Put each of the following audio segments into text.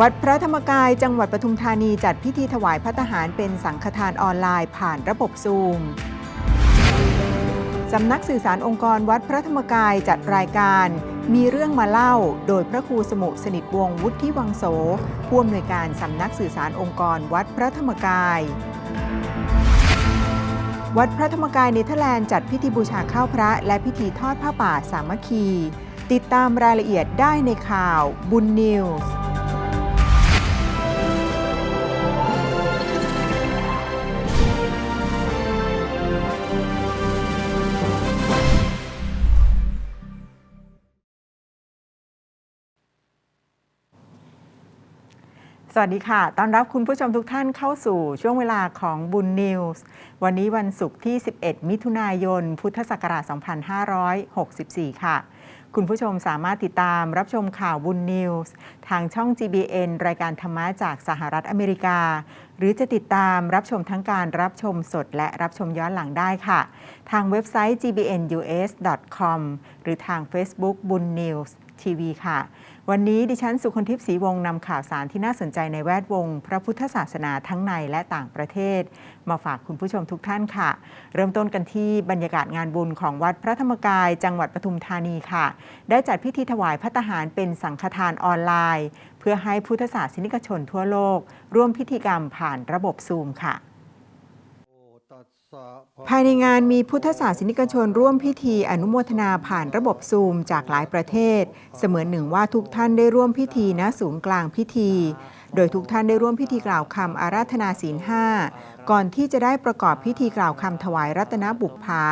วัดพระธรรมกายจังหวัดปทุมธานีจัดพิธีถวายพระทหารเป็นสังฆทานออนไลน์ผ่านระบบซูม สำนักสื่อสารองค์กรวัดพระธรรมกายจัดรายการ มีเรื่องมาเล่า โดยพระครูสมุสนิทวงศ์วุฒิวังโสผู้อำนวยการสำนักสื่อสารองค์กรวัดพระธรรมกาย วัดพระธรรมกายเนเธอร์แลนด์จัดพิธีบูชาข้าวพระ และพิธีทอดผ้าป่าสามัคคี ติดตามรายละเอียดได้ในข่าวบุญนิวส์ สวัสดีค่ะ ต้อนรับคุณผู้ชมทุกท่านเข้าสู่ช่วงเวลาของบุญนิวส์ วันนี้วันศุกร์ที่ 11 มิถุนายน พุทธศักราช 2564 ค่ะ คุณผู้ชมสามารถติดตามรับชมข่าวบุญนิวส์ทางช่อง GBN รายการธรรมะจากสหรัฐอเมริกา หรือจะติดตามรับชมทั้งการรับชมสดและรับชมย้อนหลังได้ค่ะ ทางเว็บไซต์ gbnus.com หรือทาง Facebook บุญนิวส์ทีวีค่ะ วันนี้ดิฉันสุคนทิพย์ศรีวงศ์นำข่าวสารที่น่าสนใจในแวดวง พระพุทธศาสนาทั้งในและต่างประเทศ มาฝากคุณผู้ชมทุกท่านค่ะ เริ่มต้นกันที่บรรยากาศงานบุญของวัดพระธรรมกาย จังหวัดปทุมธานีค่ะ ได้จัดพิธีถวายพระทหารเป็นสังฆทานออนไลน์ เพื่อให้พุทธศาสนิกชนทั่วโลก ร่วมพิธีกรรมผ่านระบบซูมค่ะ ภายในงานมีพุทธศาสนิกชนร่วมพิธีอนุโมทนาผ่านระบบซูมจากหลายประเทศ เสมือนหนึ่งว่าทุกท่านได้ร่วมพิธีณศูนย์กลางพิธี โดยทุกท่านได้ร่วมพิธีกล่าวคำอาราธนาศีลห้าก่อนที่จะได้ประกอบพิธีกล่าวคำถวายรัตนบุพภา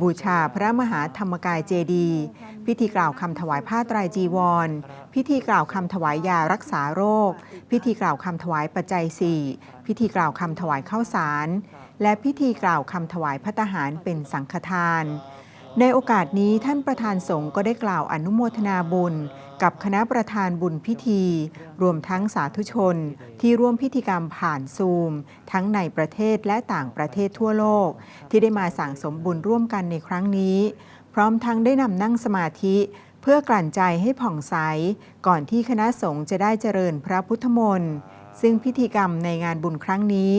บูชาพระมหาธรรมกายเจดีย์พิธีกล่าวคำถวายผ้าไตรจีวร พิธีกล่าวคำถวายยารักษาโรค พิธีกล่าวคำถวายปัจจัยสี่พิธีกล่าวคำถวายข้าวสาร และพิธีกล่าวคำถวายพระทหารเป็นสังฆทาน ในโอกาสนี้ท่านประธานสงฆ์ก็ได้กล่าวอนุโมทนาบุญ กับคณะประธานบุญพิธี รวมทั้งสาธุชน ที่ร่วมพิธีกรรมผ่านซูม ทั้งในประเทศและต่างประเทศทั่วโลก ที่ได้มาสั่งสมบุญร่วมกันในครั้งนี้ พร้อมทั้งได้นำนั่งสมาธิเพื่อกลั่นใจให้ผ่องใส ก่อนที่คณะสงฆ์จะได้เจริญพระพุทธมนต์ ซึ่งพิธีกรรมในงานบุญครั้งนี้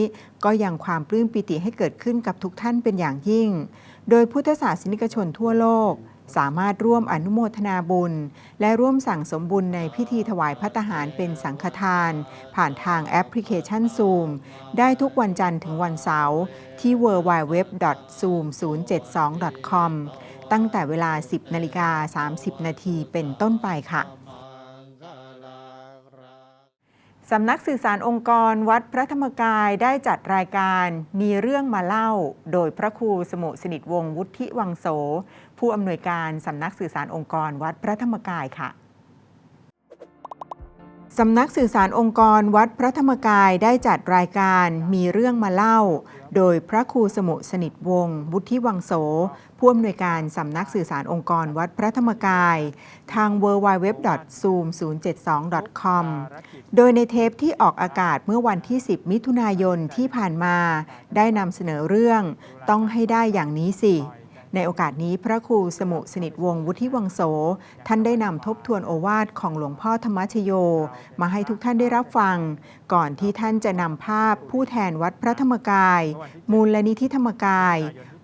ก็ยังความปลื้มปิติให้เกิดขึ้นกับทุกท่านเป็นอย่างยิ่ง โดยพุทธศาสนิกชนทั่วโลก สามารถร่วมอนุโมทนาบุญ และร่วมสั่งสมบุญในพิธีถวายพระทหารเป็นสังฆทาน ผ่านทางแอปพลิเคชัน Zoom ได้ทุกวันจันทร์ถึงวันเสาร์ที่ www.zoom072.com ตั้งแต่เวลา 10นาฬิกา30 นาทีเป็นต้นไปค่ะ สำนักสื่อสารองค์กรวัดพระธรรมกายได้จัดรายการมีเรื่องมาเล่า โดยพระครูสมุสนิทวงศ์วุฒิวังโส ผู้อำนวยการสำนักสื่อสารองค์กรวัดพระธรรมกายค่ะ สำนักสื่อสารองค์กรวัดพระธรรมกายได้จัดรายการมีเรื่องมาเล่า โดยพระครูสมุสนิทวงศ์วุฒิวังโส ผู้อำนวยการสำนักสื่อสารองค์กรวัดพระธรรมกาย ทาง www.zoom072.com โดยในเทปที่ออกอากาศเมื่อวันที่ 10 มิถุนายนที่ผ่านมา ได้นำเสนอเรื่อง ต้องให้ได้อย่างนี้สิ ในโอกาสนี้พระครูสมุสนิทวงศ์วุฒิวังโส ท่านได้นำทบทวนโอวาทของหลวงพ่อธรรมชโย มาให้ทุกท่านได้รับฟัง ก่อนที่ท่านจะนำภาพผู้แทนวัดพระธรรมกาย มูลนิธิธรรมกาย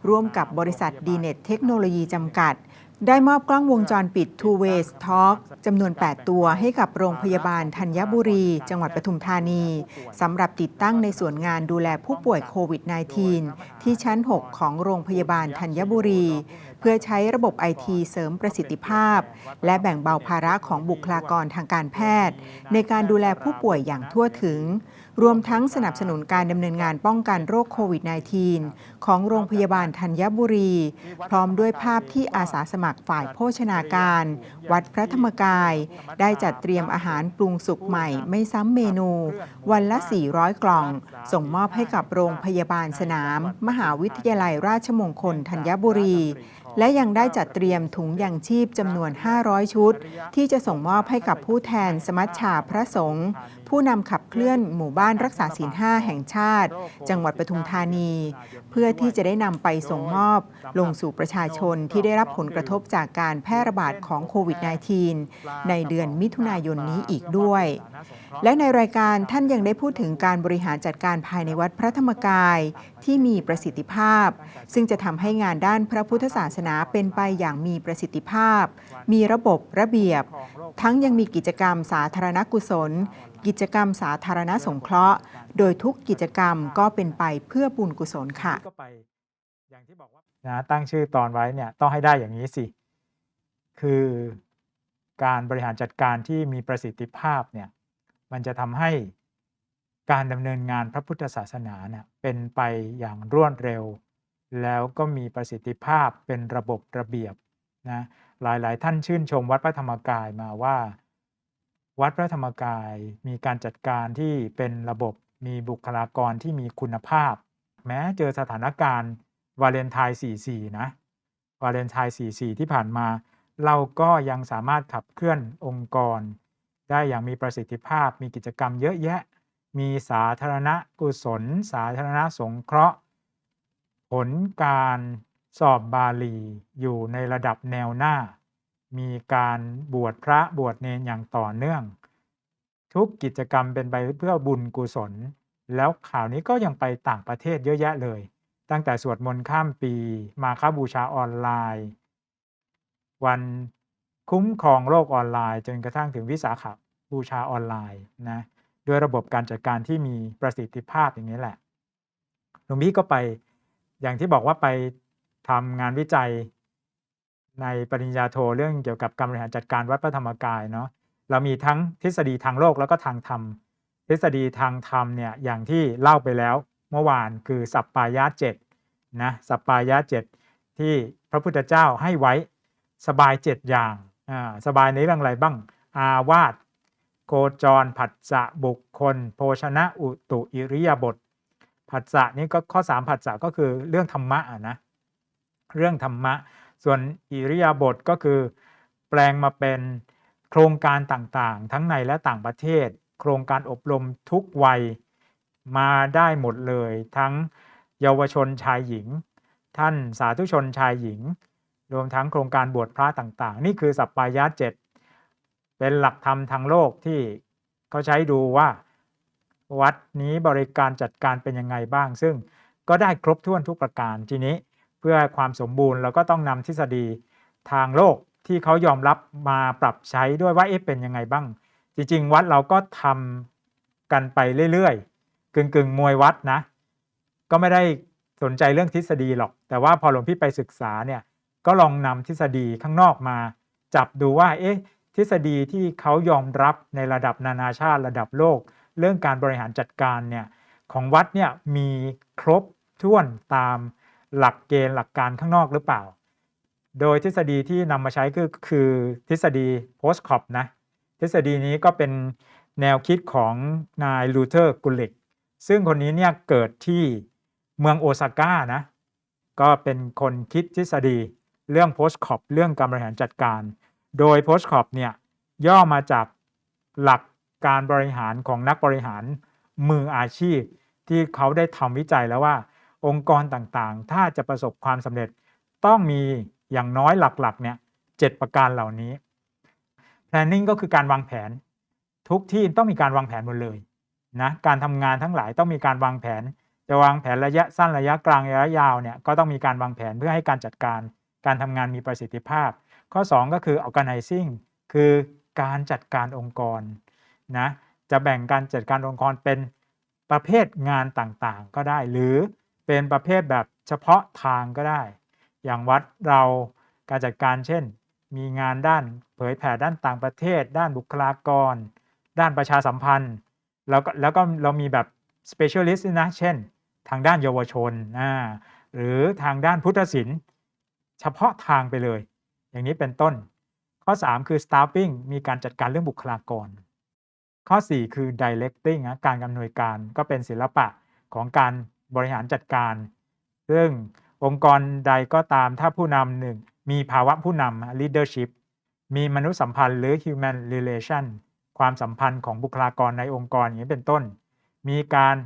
ร่วมกับบริษัทดีเน็ตเทคโนโลยีจำกัด ได้มอบกล้องวงจรปิด Two Ways Talk จำนวน 8 ตัวให้กับโรงพยาบาลธัญบุรี จังหวัดปทุมธานีสำหรับติดตั้งในส่วนงานดูแลผู้ป่วยโควิด -19 ที่ชั้น 6 ของโรงพยาบาลธัญบุรี เพื่อใช้ระบบไอทีเสริมประสิทธิภาพ และแบ่งเบาภาระของบุคลากรทางการแพทย์ ในการดูแลผู้ป่วยอย่างทั่วถึงรวมทั้งสนับสนุนการดำเนินงานป้องกันโรคโควิด -19 ของโรงพยาบาลธัญบุรี พร้อมด้วยภาพที่อาสาสมัครฝ่ายโภชนาการ วัดพระธรรมกาย ได้จัดเตรียมอาหารปรุงสุกใหม่ไม่ซ้ำเมนู วันละ 400 กล่อง ส่งมอบให้กับโรงพยาบาลสนาม มหาวิทยาลัยราชมงคลธัญบุรี และยังได้จัดเตรียมถุงยางชีพจำนวน 500 ชุด ที่จะส่งมอบให้กับผู้แทนสมัชชาพระสงฆ์ผู้นำขับเคลื่อนหมู่บ้านรักษาศีลห้าแห่งชาติ จังหวัดปทุมธานี เพื่อที่จะได้นำไปส่งมอบ ลงสู่ประชาชนที่ได้รับผลกระทบจากการแพร่ระบาดของโควิด -19 ในเดือนมิถุนายนนี้อีกด้วย และในรายการท่านยังได้พูดถึงการบริหารจัดการภายในวัดพระธรรมกายที่มีประสิทธิภาพ ซึ่งจะทำให้งานด้านพระพุทธศาสนาเป็นไปอย่างมีประสิทธิภาพ มีระบบระเบียบ ทั้งยังมีกิจกรรมสาธารณกุศล กิจกรรมสาธารณสงเคราะห์ โดยทุกกิจกรรมก็เป็นไปเพื่อบุญกุศลค่ะไปอย่างที่บอกว่านะตั้งชื่อตอนไว้เนี่ยต้องให้ได้อย่างนี้สิ คือการบริหารจัดการที่มีประสิทธิภาพเนี่ยมันจะทำให้การดำเนินงานพระพุทธศาสนาเนี่ยเป็นไปอย่างรวดเร็ว แล้วก็มีประสิทธิภาพเป็นระบบระเบียบนะ หลายๆ ท่านชื่นชมวัดพระธรรมกายมาว่า วัดพระธรรมกายมีการจัดการที่เป็นระบบมีบุคลากรที่มีคุณภาพ แม้เจอสถานการณ์วาเลนไทน์44 นะ วาเลนไทน์44 ที่ผ่านมา เราก็ยังสามารถขับเคลื่อนองค์กร ได้อย่างมีประสิทธิภาพมีกิจกรรมเยอะแยะ มีสาธารณกุศล สาธารณสงเคราะห์ ผลการ สอบบาลีอยู่ในระดับแนวหน้า มีการบวชพระบวชเนนอย่างต่อเนื่อง ทุกกิจกรรมเป็นไปเพื่อบุญกุศล แล้วข่าวนี้ก็ยังไปต่างประเทศเยอะแยะเลย ตั้งแต่สวดมนต์ข้ามปี มาค้าบูชาออนไลน์ วันคุ้มครองโลกออนไลน์ จนกระทั่งถึงวิสาขบูชาออนไลน์นะด้วยระบบการจัดการที่มีประสิทธิภาพอย่างนี้แหละหลวงพี่ก็ไปอย่างที่บอกว่าไป ทำงานวิจัยในปริญญาโทเรื่องเกี่ยวกับการบริหารจัดการวัดพระธรรมกายเนาะเรามีทั้งทฤษฎีทางโลกแล้วก็ทางธรรม ทฤษฎีทางธรรมเนี่ยอย่างที่เล่าไปแล้วเมื่อวานคือสัปปายะเจ็ดนะสัปปายะเจ็ดที่พระพุทธเจ้าให้ไว้สบายเจ็ดอย่างอ่าสบายในเรื่องอะไรบ้าง อาวาสโคจร ผัสสะบุคคล โภชนะอุตุอิริยาบถผัสสะนี่ก็ข้อสามผัสสะก็คือเรื่องธรรมะนะ เรื่องธรรมะ ส่วนอิริยาบถก็คือ แปลงมาเป็นโครงการต่างๆ ทั้งในและต่างประเทศ โครงการอบรมทุกวัยมาได้หมดเลย ทั้งเยาวชนชายหญิง ท่านสาธุชนชายหญิง รวมทั้งโครงการบวชพระต่างๆ นี่คือสัปปายะเจ็ดเป็นหลักธรรมทางโลกที่เขาใช้ดูว่าวัดนี้บริการจัดการเป็นยังไงบ้าง ซึ่งก็ได้ครบถ้วนทุกประการทีนี้ พื่อความสมบูรณ์เราก็ต้องนำทฤษฎีทางโลกที่เขายอมรับมาปรับใช้ด้วยว่าเอ๊ะเป็นยังไงบ้าง จริง ๆ วัดเราก็ทำกันไปเรื่อยๆกึ่งๆมวยวัดนะ ก็ไม่ได้สนใจเรื่องทฤษฎีหรอก แต่ว่าพอหลวงพี่ไปศึกษาเนี่ยก็ลองนำทฤษฎีข้างนอกมา จับดูว่าเอ๊ะทฤษฎีที่เขายอมรับในระดับนานาชาติระดับโลก เรื่องการบริหารจัดการเนี่ยของวัดเนี่ยมีครบถ้วนตาม หลักเกณฑ์หลักการข้างนอกหรือเปล่า โดยทฤษฎีที่นำมาใช้คือคือทฤษฎี post c o p นะทฤษฎีนี้ก็เป็นแนวคิดของนายลูเทอร์กุลิกซึ่งคนนี้เนี่ยเกิดที่เมืองโอซาก้านะก็เป็นคนคิดทฤษฎีเรื่อง post c o p เรื่องการบริหารจัดการ โดย post c o p เนี่ยย่อมาจากหลักการบริหารของนักบริหารมืออาชีพ ที่เขาได้ทำวิจัยแล้วว่า องค์กรต่างๆ ถ้าจะประสบความสำเร็จต้องมีอย่างน้อยหลักๆเนี่ยเจ็ดประการเหล่านี้ planning ก็คือการวางแผน ทุกที่ต้องมีการวางแผนหมดเลยนะการทำงานทั้งหลายต้องมีการวางแผน จะวางแผนระยะสั้นระยะกลางระยะยาวเนี่ยก็ต้องมีการวางแผนเพื่อให้การจัดการ การทำงานมีประสิทธิภาพ ข้อ 2 ก็คือ organizing คือการจัดการองค์กรนะจะแบ่งการจัดการองค์กรเป็นประเภทงานต่างๆ ก็ได้หรือ เป็นประเภทแบบเฉพาะทางก็ได้ อย่างวัดเราการจัดการเช่น มีงานด้านเผยแผ่ด้านต่างประเทศ ด้านบุคลากร ด้านประชาสัมพันธ์ แล้วก็แล้วก็เรามีแบบ specialist นะเช่น ทางด้านเยาวชนอ่าหรือทางด้านพุทธศิลป์เฉพาะทางไปเลย อย่างนี้เป็นต้น ข้อ 3 คือ staffing มีการจัดการเรื่องบุคลากร ข้อ 4 คือ directing นะการอำนวยการก็เป็นศิลปะของการ บริหารจัดการ ซึ่งองค์กรใดก็ตามถ้าผู้นำหนึ่งมีภาวะผู้นำ leadership มีมนุษยสัมพันธ์หรือ human relation ความสัมพันธ์ของบุคลากรในองค์กรอย่างนี้เป็นต้น มีการ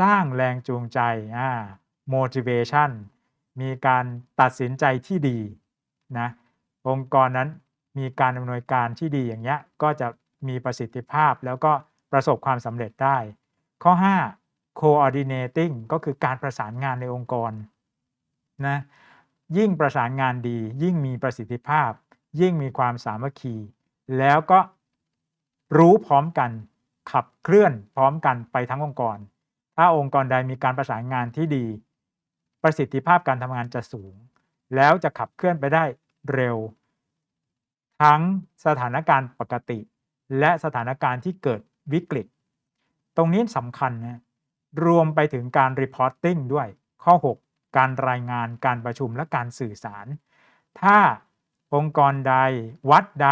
สร้างแรงจูงใจ motivation มีการตัดสินใจที่ดีนะองค์กรนั้นมีการดำเนินการที่ดีอย่างเงี้ยก็จะมีประสิทธิภาพแล้วก็ประสบความสำเร็จได้ ข้อ 5 coordinating ก็คือการประสานงานในองค์กรนะยิ่งประสานงานดี ยิ่งมีประสิทธิภาพ ยิ่งมีความสามัคคี แล้วก็รู้พร้อมกัน ขับเคลื่อนพร้อมกันไปทั้งองค์กร ถ้าองค์กรใดมีการประสานงานที่ดี ประสิทธิภาพการทำงานจะสูง แล้วจะขับเคลื่อนไปได้เร็ว ทั้งสถานการณ์ปกติ และสถานการณ์ที่เกิดวิกฤต ตรงนี้สำคัญนะ รวมไปถึงการ reporting ด้วย ข้อ 6 การรายงานการประชุมและการสื่อสาร ถ้าองค์กรใด วัดใด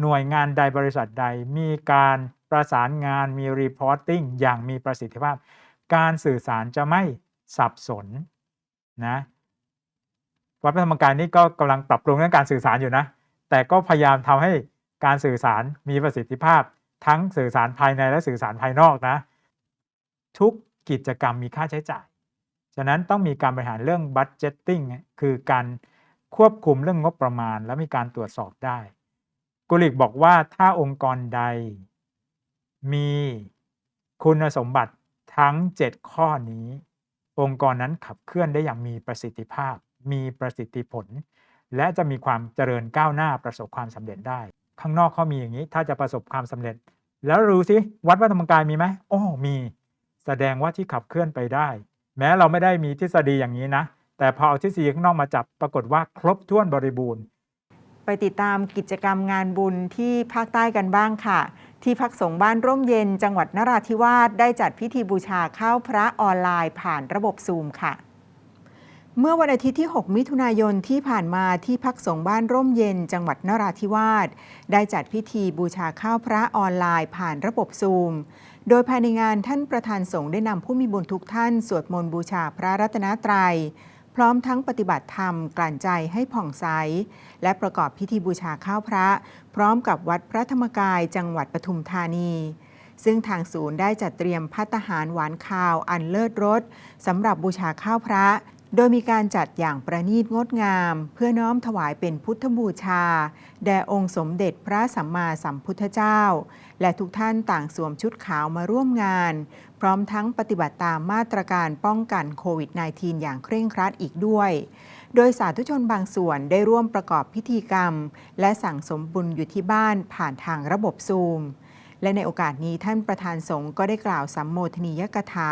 หน่วยงานใดบริษัทใด มีการประสานงานมี reporting อย่างมีประสิทธิภาพ การสื่อสารจะไม่สับสนนะวัดพระธรรมกายนี่ก็กำลังปรับปรุงเรื่องการสื่อสารอยู่นะ แต่ก็พยายามทำให้การสื่อสารมีประสิทธิภาพ ทั้งสื่อสารภายในและสื่อสารภายนอกนะ ทุกกิจกรรมมีค่าใช้จ่าย ฉะนั้นต้องมีการบริหารเรื่อง budgeting คือการควบคุมเรื่องงบประมาณ และมีการตรวจสอบได้ กุลิกบอกว่าถ้าองค์กรใด มีคุณสมบัติทั้ง 7 ข้อนี้ องค์กรนั้นขับเคลื่อนได้อย่างมีประสิทธิภาพ มีประสิทธิผล และจะมีความเจริญก้าวหน้าประสบความสำเร็จได้ ข้างนอกเขามีอย่างนี้ ถ้าจะประสบความสำเร็จ แล้วรู้สิวัดพระธรรมกายมีไหมโอ้มี แสดงว่าที่ขับเคลื่อนไปได้ แม้เราไม่ได้มีทฤษฎีอย่างนี้นะ แต่พอเอาทฤษฎีข้างนอกมาจับปรากฏว่าครบถ้วนบริบูรณ์ ไปติดตามกิจกรรมงานบุญที่ภาคใต้กันบ้างค่ะ ที่พักสงฆ์บ้านร่มเย็นจังหวัดนราธิวาสได้จัดพิธีบูชาข้าวพระออนไลน์ผ่านระบบซูมค่ะเมื่อวันอาทิตย์ที่ 6 มิถุนายนที่ผ่านมาที่พักสงฆ์บ้านร่มเย็นจังหวัดนราธิวาส ได้จัดพิธีบูชาข้าวพระออนไลน์ผ่านระบบซูม โดยภายในงานท่านประธานสงฆ์ได้นำผู้มีบุญทุกท่านสวดมนต์บูชาพระรัตนตรัย พร้อมทั้งปฏิบัติธรรมกลั่นใจให้ผ่องใส และประกอบพิธีบูชาข้าวพระ พร้อมกับวัดพระธรรมกายจังหวัดปทุมธานี ซึ่งทางศูนย์ได้จัดเตรียมพัตตาหารหวานข้าวอันเลิศรสสำหรับบูชาข้าวพระ โดยมีการจัดอย่างประณีตงดงาม เพื่อน้อมถวายเป็นพุทธบูชา แด่องค์สมเด็จพระสัมมาสัมพุทธเจ้า และทุกท่านต่างสวมชุดขาวมาร่วมงาน พร้อมทั้งปฏิบัติตามมาตรการป้องกันโควิด -19 อย่างเคร่งครัดอีกด้วย โดยสาธุชนบางส่วนได้ร่วมประกอบพิธีกรรม และสั่งสมบุญอยู่ที่บ้านผ่านทางระบบซูมและในโอกาสนี้ท่านประธานสงฆ์ก็ได้กล่าวสัมโมทนียกถา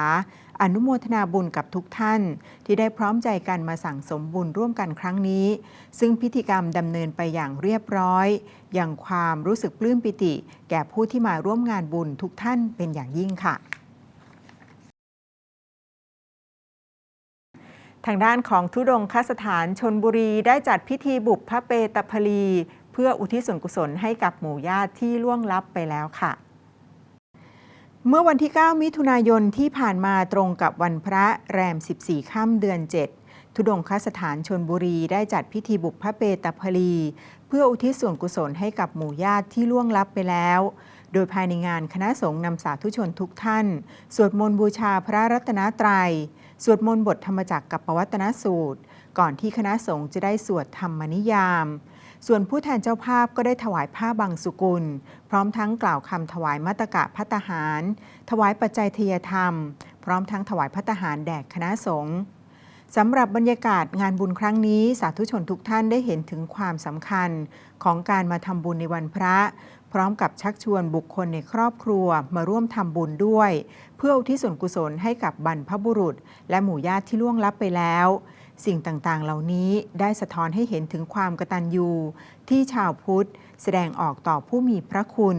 อนุโมทนาบุญกับทุกท่าน ที่ได้พร้อมใจกันมาสั่งสมบุญร่วมกันครั้งนี้ ซึ่งพิธีกรรมดำเนินไปอย่างเรียบร้อย อย่างความรู้สึกปลื้มปิติ แก่ผู้ที่มาร่วมงานบุญทุกท่านเป็นอย่างยิ่งค่ะทางด้านของทุดงคสถานชนบุรีได้จัดพิธีบุพพเปตพลี เพื่ออุทิศส่วนกุศลให้กับหมู่ญาติที่ล่วงลับไปแล้วค่ะ เมื่อวันที่ 9 มิถุนายนที่ผ่านมาตรงกับวันพระแรม 14 ค่ำเดือน 7 ทุดงคสถานชนบุรีได้จัดพิธีบุพพเปตพลี เพื่ออุทิศส่วนกุศลให้กับหมู่ญาติที่ล่วงลับไปแล้ว โดยภายในงานคณะสงฆ์นำสาธุชนทุกท่าน สวดมนต์บูชาพระรัตนตรัย สวดมนต์บทธรรมจักรกับปวัตนสูตร ก่อนที่คณะสงฆ์จะได้สวดธรรมนิยาม ส่วนผู้แทนเจ้าภาพก็ได้ถวายผ้าบางสุกุล พร้อมทั้งกล่าวคำถวายมัตตกะพัตตาหาร ถวายปัจจัยทยธรรม พร้อมทั้งถวายพัตตาหารแด่คณะสงฆ์สำหรับบรรยากาศงานบุญครั้งนี้สาธุชนทุกท่านได้เห็นถึงความสำคัญของการมาทำบุญในวันพระ พร้อมกับชักชวนบุคคลในครอบครัวมาร่วมทำบุญด้วย เพื่ออุทิศส่วนกุศลให้กับบรรพบุรุษ และหมู่ญาติที่ล่วงลับไปแล้ว สิ่งต่างๆ เหล่านี้ได้สะท้อนให้เห็นถึงความกตัญญูที่ชาวพุทธ แสดงออกต่อผู้มีพระคุณ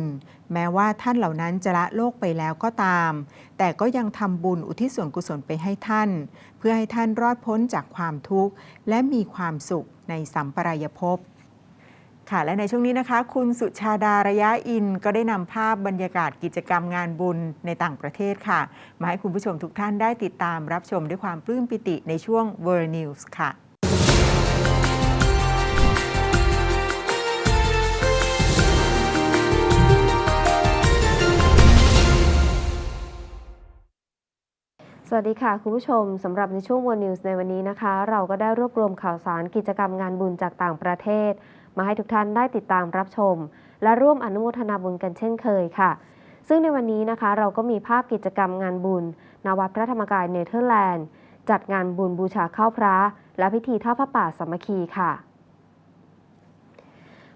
แม้ว่าท่านเหล่านั้นจะละโลกไปแล้วก็ตาม แต่ก็ยังทำบุญอุทิศส่วนกุศลไปให้ท่าน เพื่อให้ท่านรอดพ้นจากความทุกข์ และมีความสุขในสัมปรายภพ ค่ะและในช่วงนี้นะคะ คุณสุชาดาระยะอินก็ได้นำภาพบรรยากาศกิจกรรมงานบุญในต่างประเทศค่ะ มาให้คุณผู้ชมทุกท่านได้ติดตามรับชมด้วยความปลื้มปิติในช่วง World News ค่ะสวัสดีค่ะ คุณผู้ชมสำหรับในช่วงวันนิวส์ในวันนี้นะคะ เราก็ได้รวบรวมข่าวสารกิจกรรมงานบุญจากต่างประเทศ มาให้ทุกท่านได้ติดตามรับชม และร่วมอนุโมทนาบุญกันเช่นเคยค่ะ ซึ่งในวันนี้นะคะเราก็มีภาพกิจกรรมงานบุญณวัดพระธรรมกายเนเธอร์แลนด์ จัดงานบุญบูชาข้าวพระ และพิธีทอดพระป่าสามัคคีค่ะ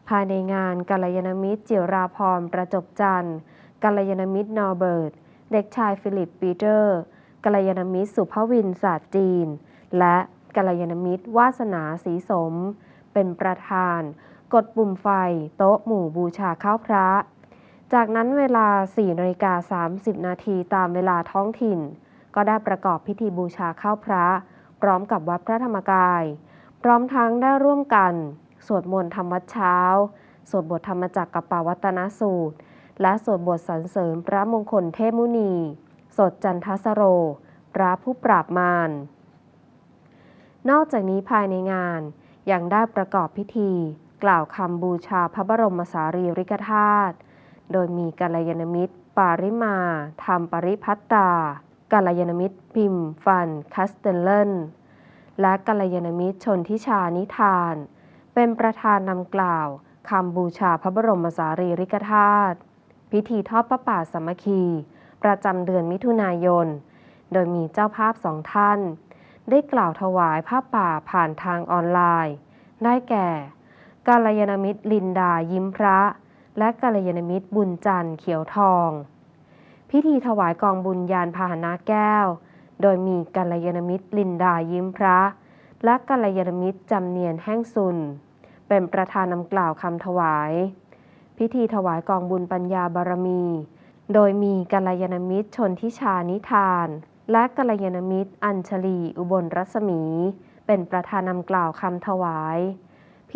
ภายในงานกัลยาณมิตรจิราพรประจบจันทร์กัลยาณมิตรนอร์เบิร์ต เด็กชายฟิลิปปีเตอร์กัลยาณมิตรสุภวินศาสตร์จีน และกัลยาณมิตรวาสนาสีสม เป็นประธาน กดปุ่มไฟ โต๊ะหมู่บูชาข้าวพระ จากนั้นเวลา4นาฬิกา30 นาทีตามเวลาท้องถิ่น ก็ได้ประกอบพิธีบูชาข้าวพระ พร้อมกับวัดพระธรรมกาย พร้อมทั้งได้ร่วมกัน สวดมนต์ธรรมวัดเช้า สวดบทธรรมจักรกับปาวัตนสูตร และสวดบทสรรเสริญพระมงคลเทพมุนี สดจันทสโร พระผู้ปราบมารนอกจากนี้ภายในงานยังได้ประกอบพิธี กล่าวคำบูชาพระบรมสารีริกธาตุ โดยมีกัลยาณมิตร ปาริมา ธรรมปริพัตตา กัลยาณมิตร พิมพ์ ฟัน คัสเตนเลนและกัลยาณมิตรชนทิชานิทาน เป็นประธานนำกล่าวคำบูชาพระบรมสารีริกธาตุ พิธีทอดพระป่าสามัคคี ประจำเดือนมิถุนายน โดยมีเจ้าภาพสองท่าน ได้กล่าวถวายผ้าป่าผ่านทางออนไลน์ ได้แก่ กาลยาณมิตรลินดายิ้มพระ และกาลยาณมิตรบุญจันทร์เขียวทอง พิธีถวายกองบุญยานพาหนะแก้ว โดยมีกาลยาณมิตรลินดายิ้มพระ และกาลยาณมิตรจำเนียนแห้งสุน เป็นประธานนำกล่าวคำถวาย พิธีถวายกองบุญปัญญาบารมี โดยมีกัลยาณมิตรชนทิชานิทาน และกัลยาณมิตรอัญชลีอุบลรัศมี เป็นประธานนำกล่าวคำถวาย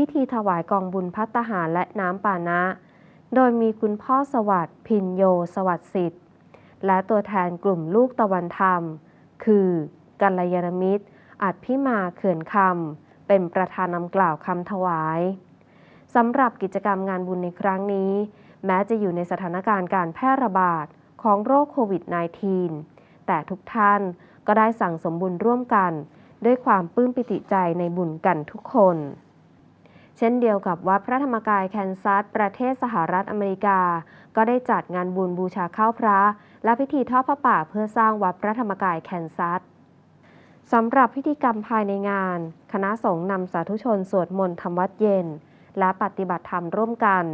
พิธีถวายกองบุญพัตตาหารและน้ำปานะ โดยมีคุณพ่อสวัสดิ์พินโยสวัสดิ์สิทธิ์ และตัวแทนกลุ่มลูกตะวันธรรม คือ กัลยาณมิตร อัดพิมาเขื่อนคำเป็นประธานนำกล่าวคำถวายสำหรับกิจกรรมงานบุญในครั้งนี้ แม้จะอยู่ในสถานการณ์การแพร่ระบาดของโรคโควิด -19 แต่ทุกท่านก็ได้สั่งสมบุญร่วมกัน ด้วยความปลื้มปิติใจในบุญกันทุกคน เช่นเดียวกับวัดพระธรรมกายแคนซัส ประเทศสหรัฐอเมริกา ก็ได้จัดงานบุญบูชาข้าวพระ และพิธีทอดพระป่าเพื่อสร้างวัดพระธรรมกายแคนซัสสำหรับพิธีกรรมภายในงาน คณะสงฆ์นำสาธุชนสวดมนต์ทำวัดเย็น และปฏิบัติธรรมร่วมกัน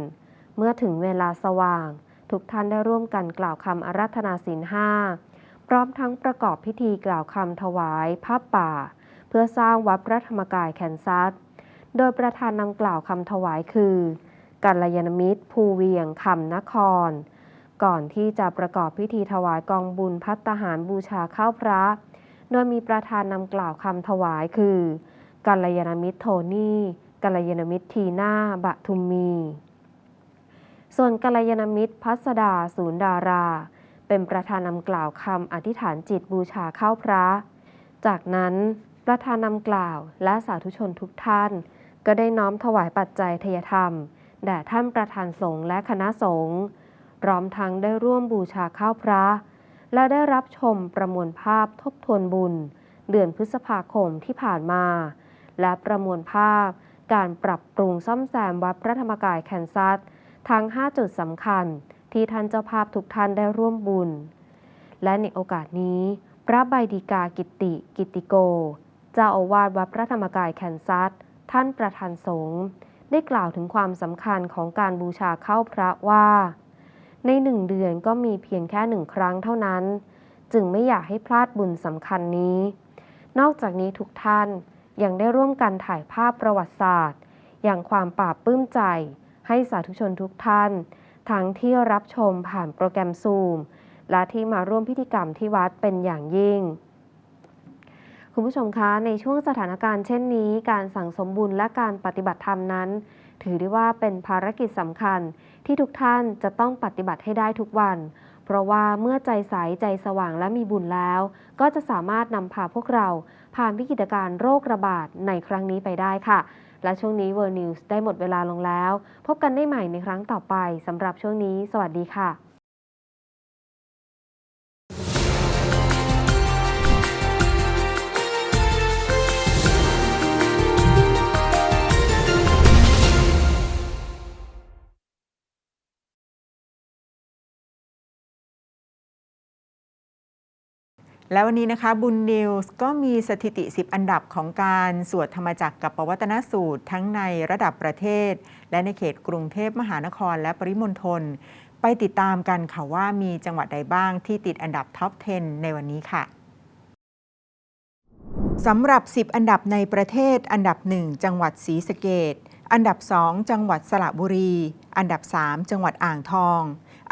เมื่อถึงเวลาสว่าง ทุกท่านได้ร่วมกันกล่าวคำอารัธนาศีลห้าพร้อมทั้งประกอบพิธีกล่าวคำถวายผ้าป่า เพื่อสร้างวัดพระธรรมกายแคนซัส โดยประธานนำกล่าวคำถวายคือกัลยาณมิตร ภูเวียงคำนคร ก่อนที่จะประกอบพิธีถวายกองบุญพัตตาหารบูชาข้าวพระ โดยมีประธานนำกล่าวคำถวายคือกัลยาณมิตรโทนี่กัลยาณมิตรทีน่าบะทุมมี ส่วนกัลยาณมิตรพัสดาศูนย์ดารา เป็นประธานนำกล่าวคำอธิษฐานจิตบูชาข้าวพระ จากนั้นประธานนำกล่าวและสาธุชนทุกท่าน ก็ได้น้อมถวายปัจจัยทยธรรม แด่ท่านประธานสงฆ์และคณะสงฆ์พร้อมทั้งได้ร่วมบูชาข้าวพระ และได้รับชมประมวลภาพทบทวนบุญ เดือนพฤษภาคมที่ผ่านมา และประมวลภาพการปรับปรุงซ่อมแซมวัดพระธรรมกายแคนซัสทั้ง 5 จุดสำคัญ ที่ท่านเจ้าภาพทุกท่านได้ร่วมบุญ และในโอกาสนี้ พระใบดีกากิติกิติโก เจ้าอาวาสวัดพระธรรมกายแคนซัส ท่านประธานสงฆ์ได้กล่าวถึงความสำคัญของการบูชาเข้าพระว่า ในหนึ่งเดือนก็มีเพียงแค่หนึ่งครั้งเท่านั้น จึงไม่อยากให้พลาดบุญสำคัญนี้ นอกจากนี้ทุกท่านยังได้ร่วมกันถ่ายภาพประวัติศาสตร์ อย่างความปราบปลื้มใจ ให้สาธุชนทุกท่าน ทั้งที่รับชมผ่านโปรแกรมซูม และที่มาร่วมพิธีกรรมที่วัดเป็นอย่างยิ่ง คุณผู้ชมคะในช่วงสถานการณ์เช่นนี้ การสั่งสมบุญและการปฏิบัติธรรมนั้น ถือได้ว่าเป็นภารกิจสำคัญ ที่ทุกท่านจะต้องปฏิบัติให้ได้ทุกวัน เพราะว่าเมื่อใจใสใจสว่างและมีบุญแล้ว ก็จะสามารถนำพาพวกเรา ผ่านวิกฤตการณ์โรคระบาดในครั้งนี้ไปได้ค่ะ และช่วงนี้ World News ได้หมดเวลาลงแล้ว พบกันได้ใหม่ในครั้งต่อไปสำหรับช่วงนี้ สวัสดีค่ะ และวันนี้นะคะบุญนิวส์ก็มีสถิติ 10 อันดับของการสวดธรรมจักรกับปวัตนสูตรทั้งในระดับประเทศ และในเขตกรุงเทพมหานครและปริมณฑลไปติดตามกันค่ะว่ามีจังหวัดใดบ้างที่ติดอันดับท็อป 10 ในวันนี้ค่ะสำหรับ 10 อันดับในประเทศ อันดับ 1 จังหวัดศรีสะเกดอันดับ 2 จังหวัดสระบุรี อันดับ 3 จังหวัดอ่างทอง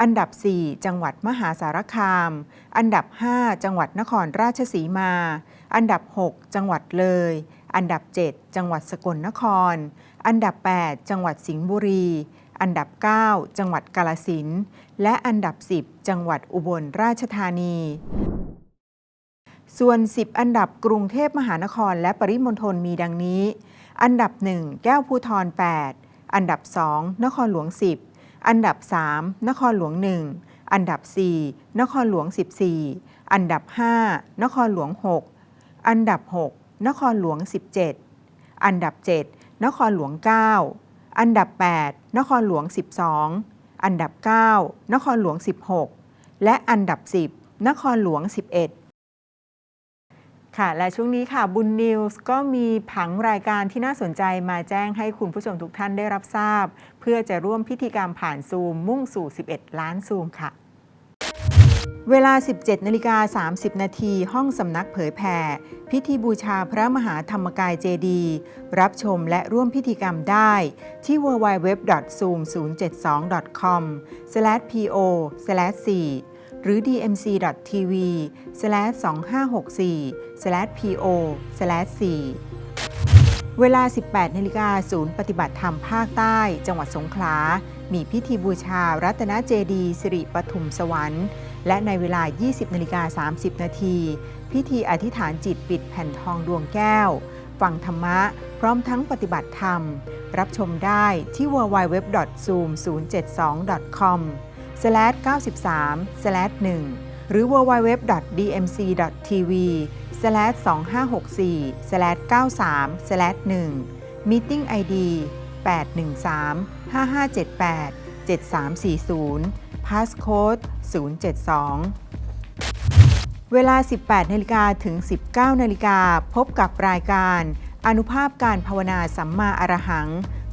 อันดับ 4 จังหวัดมหาสารคาม อันดับ 5 จังหวัดนครราชสีมา อันดับ 6 จังหวัดเลย อันดับ 7 จังหวัดสกลนคร อันดับ 8 จังหวัดสิงห์บุรี อันดับ 9 จังหวัดกาลสินและอันดับ 10 จังหวัดอุบลราชธานี ส่วน 10 อันดับกรุงเทพมหานครและปริมณฑลมีดังนี้ อันดับ 1 แก้วภูทร 8 อันดับ 2 นครหลวง 10 อันดับ 3 นครหลวง 1 อันดับ 4 นครหลวง 14 อันดับ 5 นครหลวง 6 อันดับ 6 นครหลวง 17 อันดับ 7 นครหลวง 9 อันดับ 8 นครหลวง 12 อันดับ 9 นครหลวง 16 และอันดับ 10 นครหลวง 11 ค่ะ และช่วงนี้ค่ะบุญนิวส์ก็มีผังรายการที่น่าสนใจมาแจ้งให้คุณผู้ชมทุกท่านได้รับทราบ เพื่อจะร่วมพิธีกรรมผ่านซูมมุ่งสู่ 11 ล้านซูมค่ะ เวลา 17นาฬิกา30 นาทีห้องสำนักเผยแผ่พิธีบูชาพระมหาธรรมกายเจดี รับชมและร่วมพิธีกรรมได้ ที่ www.zoom072.com/po/4 หรือ dmc.tv/2564/po/4 เวลา 18นาฬิกาศูนย์ปฏิบัติธรรมภาคใต้ จังหวัดสงขลา มีพิธีบูชารัตนเจดี สิริปทุมสวรรค์ และในเวลา 20นาฬิกา30 นาที พิธีอธิษฐานจิตปิดแผ่นทองดวงแก้ว ฟังธรรมะ พร้อมทั้งปฏิบัติธรรม รับชมได้ที่ www.zoom072.com /93 1 หรือ www.dmc.tv /2564 93 1 Meeting ID 813 5578 7340 Passcode 072 เวลา 18นาฬิกาถึง 19นาฬิกาพบกับรายการ อนุภาพการภาวนาสัมมาอรหัง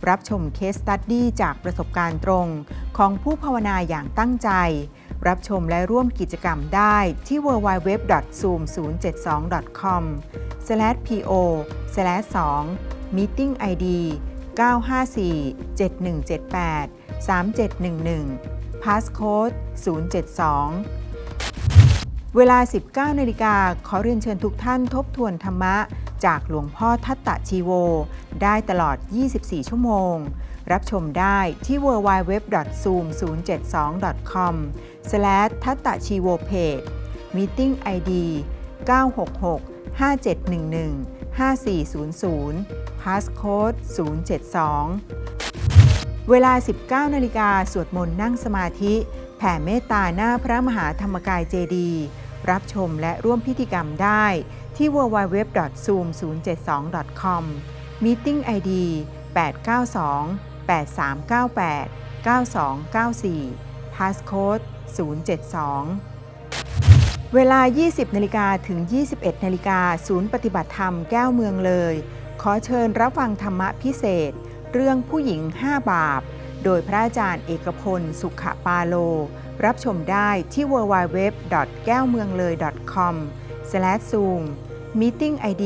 รับชมเคสตัดดี้จากประสบการณ์ตรงของผู้ภาวนาอย่างตั้งใจ รับชมและร่วมกิจกรรมได้ที่ www.zoom072.com/po/2 Meeting ID 954 7178 3711 Passcode 072 เวลา 19นาฬิกาขอเรียนเชิญทุกท่านทบทวนธรรมะ จากหลวงพ่อทัตตะชีโว ได้ตลอด 24 ชั่วโมง รับชมได้ที่ www.zoom072.com ทัตตะชีโวเพจ Meeting ID 966 5711 5400 Passcode 072 เวลา 19 นาฬิกาสวดมนต์นั่งสมาธิ แผ่เมตตาหน้าพระมหาธรรมกายเจดี รับชมและร่วมพิธีกรรมได้ ที่ www.zoom072.com Meeting ID 892 8398 9294 Passcode 072 เวลา 20นาฬิกาถึง 21นาฬิกาศูนย์ปฏิบัติธรรมแก้วเมืองเลย ขอเชิญรับฟังธรรมะพิเศษ เรื่องผู้หญิง 5 บาป โดยพระอาจารย์เอกพล สุขปาโล รับชมได้ที่ www. แก้วเมืองเลย com zoom meeting id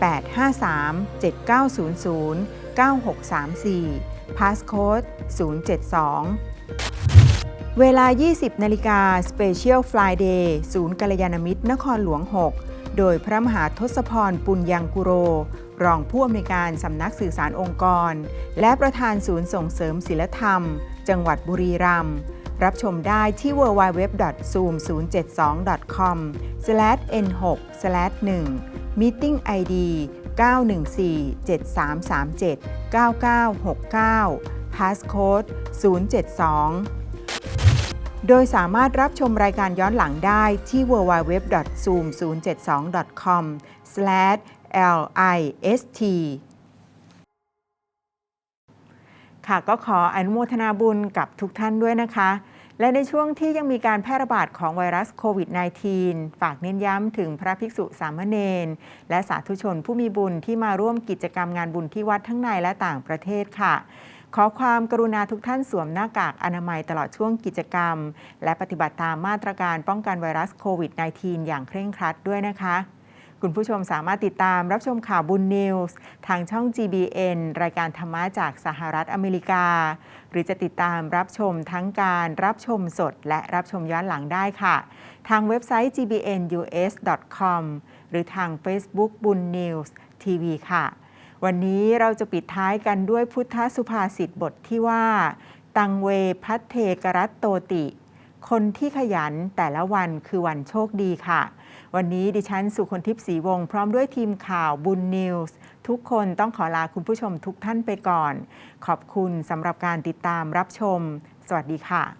853 7900 9634 passcode 072 เวลา 20 นาฬิกา Special Friday ศูนย์กัลยาณมิตรนครหลวง 6 โดยพระมหาทศพรปุญญังกุโร รองผู้อำนวยการสำนักสื่อสารองค์กร และประธานศูนย์ส่งเสริมศิลธรรม จังหวัดบุรีรัมย์ รับชมได้ที่ www.zoom072.com/n6/1 Meeting ID 914 7337 9969 Passcode 072 โดยสามารถรับชมรายการย้อนหลังได้ที่ www.zoom072.com/list ค่ะก็ขออนุโมทนาบุญกับทุกท่านด้วยนะคะ และในช่วงที่ยังมีการแพร่ระบาดของไวรัสโควิด -19 ฝากเน้นย้ำถึงพระภิกษุสามเณรและสาธุชนผู้มีบุญที่มาร่วมกิจกรรมงานบุญที่วัดทั้งในและต่างประเทศค่ะ ขอความกรุณาทุกท่านสวมหน้ากากอนามัยตลอดช่วงกิจกรรม และปฏิบัติตามมาตรการป้องกันไวรัสโควิด -19 อย่างเคร่งครัดด้วยนะคะ คุณผู้ชมสามารถติดตามรับชมข่าวบุญนิวส์ทางช่อง GBN รายการธรรมะจากสหรัฐอเมริกา หรือจะติดตามรับชมทั้งการรับชมสดและรับชมย้อนหลังได้ค่ะ ทางเว็บไซต์ gbnus.com หรือทาง Facebook บุญนิวส์ทีวีค่ะ วันนี้เราจะปิดท้ายกันด้วยพุทธสุภาษิตบทที่ว่า ตังเวพัทเทกรัตโตติ คนที่ขยันแต่ละวันคือวันโชคดีค่ะ วันนี้ดิฉันสุคนทิพย์ศรีวงศ์พร้อมด้วยทีมข่าวบุญนิวส์ทุกคนต้องขอลาคุณผู้ชมทุกท่านไปก่อน ขอบคุณสำหรับการติดตามรับชม สวัสดีค่ะ